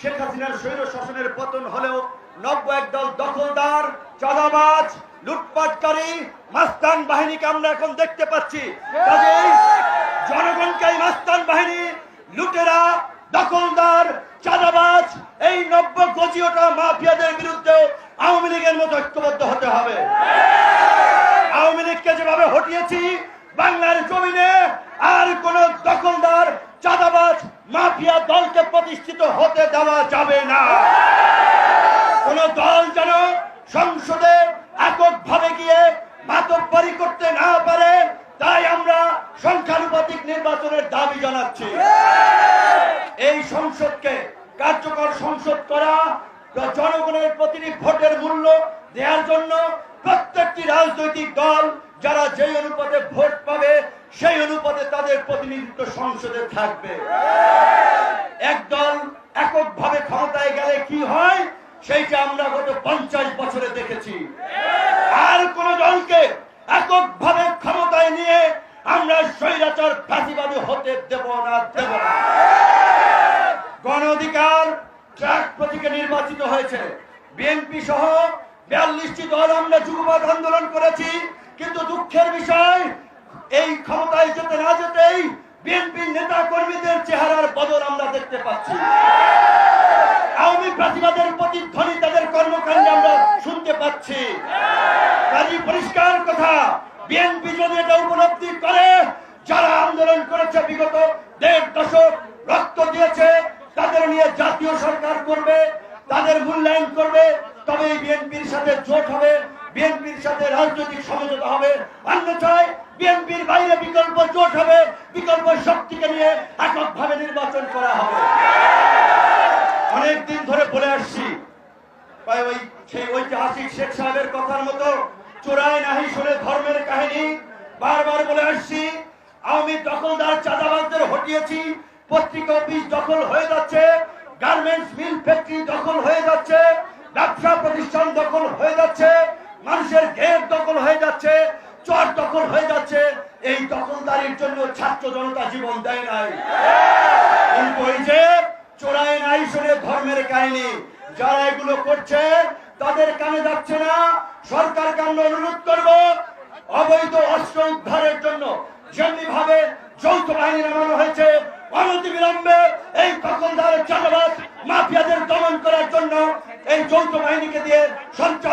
শেখ হাসিনার স্বৈর শাসনের পতন হলেও নব্য একদল দখলদার, চাঁদাবাজ, লুটপাটকারী, মাস্তান বাহিনীকে আমরা এখন দেখতে পাচ্ছি। জনগণকে এই মাস্তান বাহিনী, লুটেরা, দখলদার, চাঁদাবাজ, এই নব্য গজিওটা মাফিয়াদের বিরুদ্ধে আওয়ামী লীগের মতো ঐক্যবদ্ধ হতে হবে। আওয়ামী লীগকে যেভাবে হটিয়েছি, বাংলার জমিনে আর কোন দখলদার, চাঁদাবাজ, মাফিয়া দলকে প্রতিষ্ঠিত হতে দেওয়া যাবে না। কোন দল যেন সংসদে এককভাবে গিয়ে মাতব্বরি করতে না পারে, তাই আমরা সংখ্যানুপাতিক নির্বাচনের দাবি জানাচ্ছি। এই সংসদকে কার্যকর সংসদ করা জনগণের প্রতিটি ভোটের মূল্য দেওয়ার জন্য প্রত্যেকটি রাজনৈতিক দল, যারা যে অনুপাতে ভোট পাবে সেই অনুপাতে তাদের প্রতিনিধিত্ব সংসদে থাকবে। একদল এককভাবে ক্ষমতায় গেলে কি হয়, সেইটা আমরা গত পঞ্চাশ বছরে দেখেছি। আর কোন দলকে এককভাবে ক্ষমতায় নিয়ে আমরা স্বৈরাচার ফাঁসিবাদী হতে দেব না দেব না। গণ অধিকার ট্রাক প্রতীকে নির্বাচিত হয়েছে। বিএনপি সহ বিয়াল্লিশটি দল আমরা যুগবাদ আন্দোলন করেছি, কিন্তু দুঃখের বিষয় এই ক্ষমতায় যেতে না যেতেই বিএনপি নেতা কর্মীদের চেহারার বদল আমরা দেখতে পাচ্ছি। আওয়ামী প্রতিবাদের প্রতিধ্বনি তাদের কর্মকাণ্ডে আমরা শুনতে পাচ্ছি। কাজী পরিষ্কার কথা, বিএনপি যদি এটা উপলব্ধি করে, যারা আন্দোলন করেছে বিগত দেড় দশক, রক্ত দিয়েছে, তাদের নিয়ে জাতীয় সরকার করবে, তাদের মূল্যায়ন করবে তবে বিএনপির সাথে জোট হবে। বিএনপির সাথে রাজনৈতিক সমঝোতা হবে। অন্যথায় বিএনপির বাইরে বিকল্প জোট হবে। বিকল্প শক্তিকে নিয়ে এককভাবে নির্বাচন করা হবে। অনেকদিন ধরে বলে আসছি ওই সেই ঐতিহাসিক শেখ সাহেবের কথার মতো চোরাই নাহি শুনে ধর্মের কাহিনী বারবার বলে আসছি। আওয়ামী দখলদার চাঁদাবাজদের হটিয়েছি। পত্রিকা অফিস দখল হয়ে যাচ্ছে। গার্মেন্টস মিল ফ্যাক্টরি দখল হয়ে যাচ্ছে ব্যবসা প্রতিষ্ঠান দখল হয়ে যাচ্ছে মানুষের ঘের দখল হয়ে যাচ্ছে চর দখল হয়ে যাচ্ছে এই দখলদারির জন্য ছাত্র জনতা জীবন দেয় নাই। কিন্তু এই যে চোরাই নাই শুনে ধর্মের কাহিনী, যারা এগুলো করছে, তাদের কানে যাচ্ছে না। সরকারকে আমরা অনুরোধ করব, অবৈধ অস্ত্র উদ্ধারের জন্য। যেমনি ভাবে যৌথ বাহিনী নামানো হয়েছে অনতি বিলম্বে এই দখলদার চাঁদাবাজ মাফিয়াদের দমন করার জন্য এই যৌথ বাহিনীকে দিয়ে পরিচালনা